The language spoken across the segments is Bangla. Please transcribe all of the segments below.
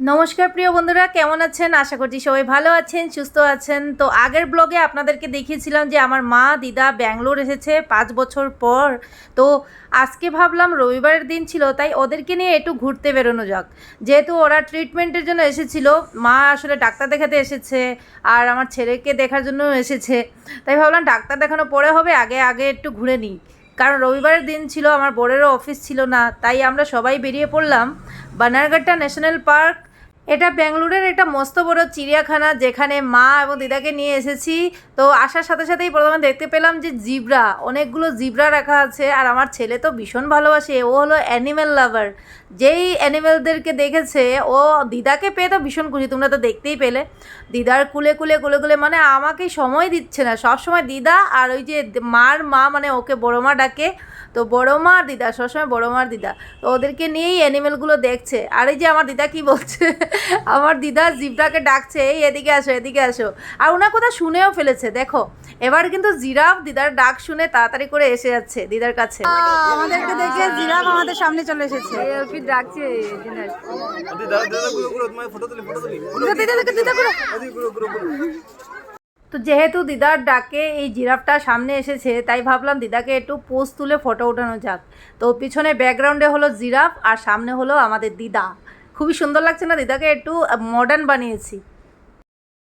নমস্কার প্রিয় বন্ধুরা, কেমন আছেন? আশা করছি সবাই ভালো আছেন, সুস্থ আছেন। তো আগের ব্লগে আপনাদেরকে দেখিয়েছিলাম যে আমার মা দিদা ব্যাঙ্গালোর এসেছে পাঁচ বছর পর। তো আজকে ভাবলাম রবিবারের দিন ছিল, তাই ওদেরকে নিয়ে একটু ঘুরতে বেরোনো যাক। যেহেতু ওরা ট্রিটমেন্টের জন্য এসেছিল, মা আসলে ডাক্তার দেখাতে এসেছে আর আমার ছেলেকে দেখার জন্য এসেছে। তাই ভাবলাম ডাক্তার দেখানো পরে হবে, আগে আগে একটু ঘুরে নিই। কারণ রবিবারের দিন ছিল, আমার বোর্ডেরও অফিস ছিল না, তাই আমরা সবাই বেরিয়ে পড়লাম। বানারঘাটটা ন্যাশনাল পার্ক এটা ব্যাঙ্গালোরের একটা মস্ত বড় চিড়িয়াখানা যেখানে মা এবং দিদাকে নিয়ে এসেছি। তো আসার সাথে সাথেই প্রথমে দেখতে পেলাম যে জিব্রা, অনেকগুলো জিব্রা রাখা আছে আর আমার ছেলে তো ভীষণ ভালোবাসে। ও হলো অ্যানিম্যাল লাভার যেই অ্যানিম্যালদেরকে দেখেছে, ও দিদাকে পেয়ে তো ভীষণ খুশি, তোমরা তো দেখতেই পেলে। দিদার কুলে কুলে কুলে কুলে মানে আমাকে সময় দিচ্ছে না। সব সময় দিদা আর ওই যে মার মা মানে ওকে বড় মা ডাকে। তো বড় মা আর দিদা সবসময় বড় মার দিদা তো ওদেরকে নিয়েই অ্যানিমেলগুলো দেখছে আর এই যে আমার দিদা কি বলছে আমার দিদা জিব্রাকে ডাকছে এই এদিকে আসো এদিকে আসো আর ওনার কথা শুনেও ফেলেছে দেখো এবার কিন্তু জিরাফ দিদার ডাক শুনে তাড়াতাড়ি করে এসে যাচ্ছে দিদার কাছে আমাদেরকে দেখে জিরাফ আমাদের সামনে চলে এসেছে ডাকছে দাদা দাদা গুলো গুলো তোমার ফটো তুলি ফটো তুলি তো যেহেতু দিদার ডাকে এই জিরাফটা সামনে এসেছে তাই ভাবলাম দিদাকে একটু পোজ তুলে ফটো ওঠানো যাক। তো পিছনে ব্যাকগ্রাউন্ডে হলো জিরাফ আর সামনে হলো আমাদের দিদা। খুবই সুন্দর লাগছে না দিদাকে একটু মডার্ন বানিয়েছি।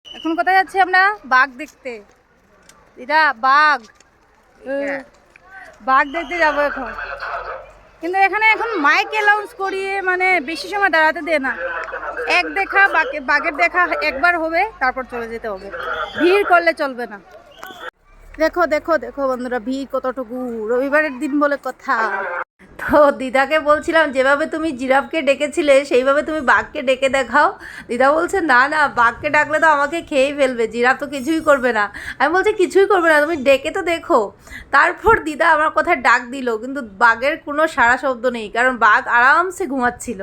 এখন কোথায় যাচ্ছি আমরা? বাঘ দেখতে। দিদা বাঘ। বাঘ দেখতে যাব এখন। কিন্তু এখানে এখন মাইক অ্যালাউন্স করিয়ে মানে বেশি সময় দাঁড়াতে দেয় না। এক দেখা বাঘে বাঘের দেখা একবার হবে তারপর চলে যেতে হবে। ভিড় করলে চলবে না। দেখো দেখো দেখো বন্ধুরা, ভিড় কতটুকু? রবিবারের দিন বলে কথা। তো দিদাকে বলছিলাম, যেভাবে তুমি জিরাফকে ডেকেছিলে, সেইভাবে তুমি বাঘকে ডেকে দেখাও। দিদা বলছে, না না, বাঘকে ডাকলে তো আমাকে খেয়েই ফেলবে, জিরাফ তো কিছুই করবে না। আমি বলছি, কিছুই করবে না, তুমি ডেকে তো দেখো। তারপর দিদা আমার কথায় ডাক দিল, কিন্তু বাঘের কোনো সারা শব্দ নেই, কারণ বাঘ আরামসে ঘুমাচ্ছিল।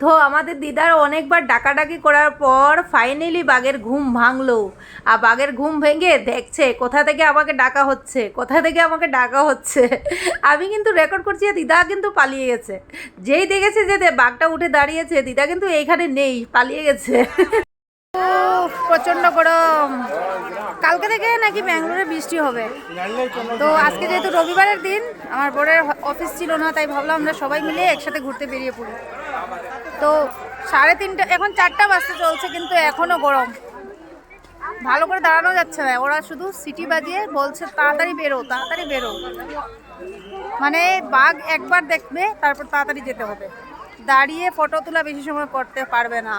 তো আমাদের দিদার অনেকবার ডাকাডাকি করার পর ফাইনালি বাঘের ঘুম ভাঙলো। আর বাঘের ঘুম ভেঙে দেখছে, কোথা থেকে আমাকে ডাকা হচ্ছে? কোথা থেকে আমাকে ডাকা হচ্ছে? আমি কিন্তু রেকর্ড করছি দিদা কিন্তু পালিয়ে গেছে। যেই দেখেছে যে বাঘটা উঠে দাঁড়িয়েছে, দিদা কিন্তু এইখানে নেই, পালিয়ে গেছে। প্রচণ্ড গরম। কালকে থেকে নাকি ব্যাঙ্গালোরে বৃষ্টি হবে। তো আজকে যেহেতু রবিবারের দিন, আমার বোনের অফিস ছিল না, তাই ভাবলাম আমরা সবাই মিলে একসাথে ঘুরতে বেরিয়ে পড়ি। তো সাড়ে তিনটা, এখন চারটা বাজতে চলছে কিন্তু এখনও গরম। ভালো করে দাঁড়ানো যাচ্ছে না, ওরা শুধু সিটি বাজিয়ে বলছে, তাড়াতাড়ি বেরো তাড়াতাড়ি বেরো। মানে বাঘ একবার দেখবে, তারপর তাড়াতাড়ি যেতে হবে। দাঁড়িয়ে ফটো তোলা বেশি সময় করতে পারবে না।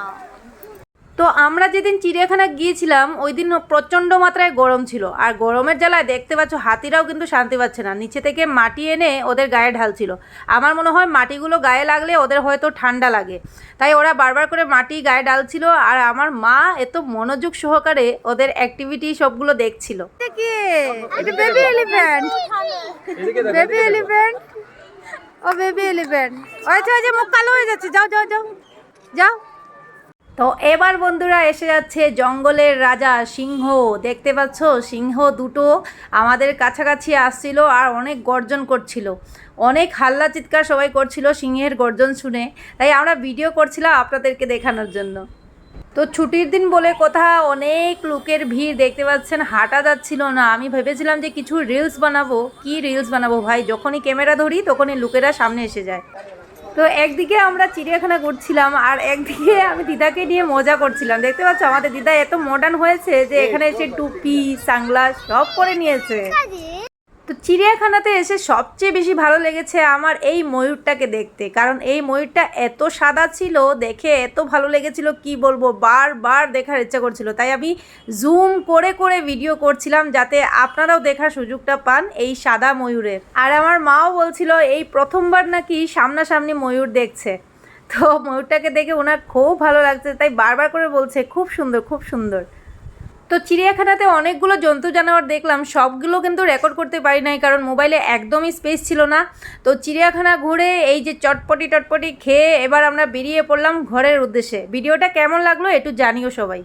তো আমরা যেদিন চিড়িয়াখানা গিয়েছিলাম ওই দিন প্রচণ্ড মাত্রায় গরম ছিল। আর গরমের জ্বালায় দেখতে পাচ্ছ হাতিরাও কিন্তু শান্তি পাচ্ছে না। নিচে থেকে মাটি এনে ওদের গায়ে ঢালছিল। আমার মনে হয় মাটিগুলো গায়ে লাগলে ওদের হয়তো ঠান্ডা লাগে। তাই ওরা বারবার করে মাটি গায়ে ঢালছিল আর আমার মা এত মনোযোগ সহকারে ওদের অ্যাক্টিভিটি সবগুলো দেখছিল। এটা বেবি এলিফ্যান্ট বেবি এলিফ্যান্ট ও বেবি এলিফ্যান্ট ওই যে ওই যে মুখ কালো হয়ে যাচ্ছে। যাও যাও যাও। যাও। তো এবার বন্ধুরা এসে যাচ্ছে জঙ্গলের রাজা সিংহ। দেখতে পাচ্ছ, সিংহ দুটো আমাদের কাছাকাছি আসছিল আর অনেক গর্জন করছিল। অনেক হাল্লা চিৎকার সবাই করছিল সিংহের গর্জন শুনে। তাই আমরা ভিডিও করছিলাম আপনাদেরকে দেখানোর জন্য। তো ছুটির দিন বলে কথা, অনেক লোকের ভিড় দেখতে পাচ্ছেন, হাঁটা যাচ্ছিল না। আমি ভেবেছিলাম যে কিছু রিলস বানাবো। কি রিলস বানাবো ভাই? যখনই ক্যামেরা ধরি, তখনই লোকেরা সামনে এসে যায়। তো একদিকে আমরা চিড়িয়াখানা ঘুরছিলাম আর একদিকে আমি দিদাকে নিয়ে মজা করছিলাম। দেখতে পাচ্ছ আমাদের দিদা এত মডার্ন হয়েছে যে এখানে এসে টুপি সাংলা সব পরে নিয়েছে। তো চিড়িয়াখানাতে এসে সবচেয়ে বেশি ভালো লেগেছে আমার এই ময়ূরটাকে দেখতে। কারণ এই ময়ূরটা এত সাদা ছিল, দেখে এত ভালো লেগেছিল, কি বলব, বারবার দেখার ইচ্ছা করছিল। তাই আমি জুম করে করে ভিডিও করছিলাম যাতে আপনারাও দেখার সুযোগটা পান এই সাদা ময়ূরের। আর আমার মাও বলছিল, এই প্রথমবার নাকি সামনাসামনি ময়ূর দেখছে। তো ময়ূরটাকে দেখে ওনার খুব ভালো লাগছে, তাই বারবার করে বলছে, খুব সুন্দর খুব সুন্দর। তো চিড়িয়াখানাতে অনেকগুলো জন্তু জানোয়ার দেখলাম, সবগুলো কিন্তু রেকর্ড করতে পারি নাই কারণ মোবাইলে একদমই স্পেস ছিল না। তো চিড়িয়াখানা ঘুরে এই যে চটপটি টটপটি খেয়ে এবার আমরা বেরিয়ে পড়লাম ঘরের উদ্দেশ্যে। ভিডিওটা কেমন লাগল একটু জানিও সবাই।